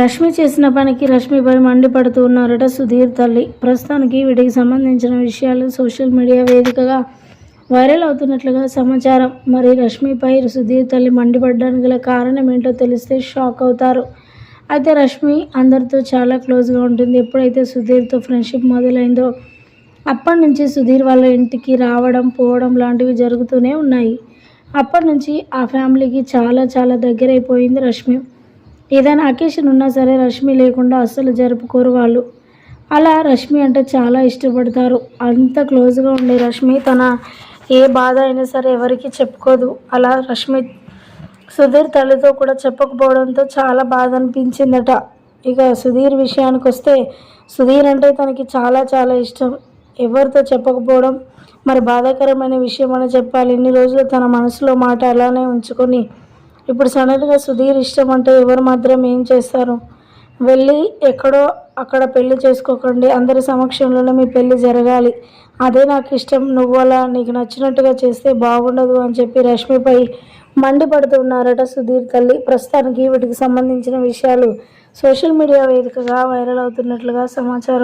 రష్మి చేసిన పనికి రష్మిపై మండిపడుతూ ఉన్నారట సుధీర్ తల్లి. ప్రస్తుతానికి వీటికి సంబంధించిన విషయాలు సోషల్ మీడియా వేదికగా వైరల్ అవుతున్నట్లుగా సమాచారం. మరి రష్మిపై సుధీర్ తల్లి మండిపడడానికి గల కారణం ఏంటో తెలిస్తే షాక్ అవుతారు. అయితే రష్మి అందరితో చాలా క్లోజ్గా ఉంటుంది. ఎప్పుడైతే సుధీర్తో ఫ్రెండ్షిప్ మొదలైందో అప్పటి నుంచి సుధీర్ వాళ్ళ ఇంటికి రావడం పోవడం లాంటివి జరుగుతూనే ఉన్నాయి. అప్పటి నుంచి ఆ ఫ్యామిలీకి చాలా చాలా దగ్గరైపోయింది రష్మి. ఏదైనా అకేషన్ ఉన్నా సరే రష్మి లేకుండా అస్సలు జరుపుకోరు వాళ్ళు. అలా రష్మి అంటే చాలా ఇష్టపడతారు. అంత క్లోజ్గా ఉండే రష్మి తన ఏ బాధ అయినా సరే ఎవరికి చెప్పుకోదు. అలా రష్మి సుధీర్ తల్లితో కూడా చెప్పకపోవడంతో చాలా బాధ అనిపించిందట. ఇక సుధీర్ విషయానికి వస్తే సుధీర్ అంటే తనకి చాలా చాలా ఇష్టం. ఎవరితో చెప్పకపోవడం మరి బాధాకరమైన విషయం అని చెప్పాలి. ఇన్ని రోజులు తన మనసులో మాట అలానే ఉంచుకొని ఇప్పుడు సడన్గా సుధీర్ ఇష్టం అంటే ఎవరు మాత్రం ఏం చేస్తారు? వెళ్ళి ఎక్కడో అక్కడ పెళ్ళి చేసుకోకండి. అందరి సమక్షంలోనే మీ పెళ్ళి జరగాలి. అదే నాకు ఇష్టం. నువ్వు అలా నీకు నచ్చినట్టుగా చేస్తే బాగుండదు అని చెప్పి రష్మిపై మండిపడుతున్నారట సుధీర్ తల్లి. ప్రస్తుతానికి వీటికి సంబంధించిన విషయాలు సోషల్ మీడియా వేదికగా వైరల్ అవుతున్నట్లుగా సమాచారం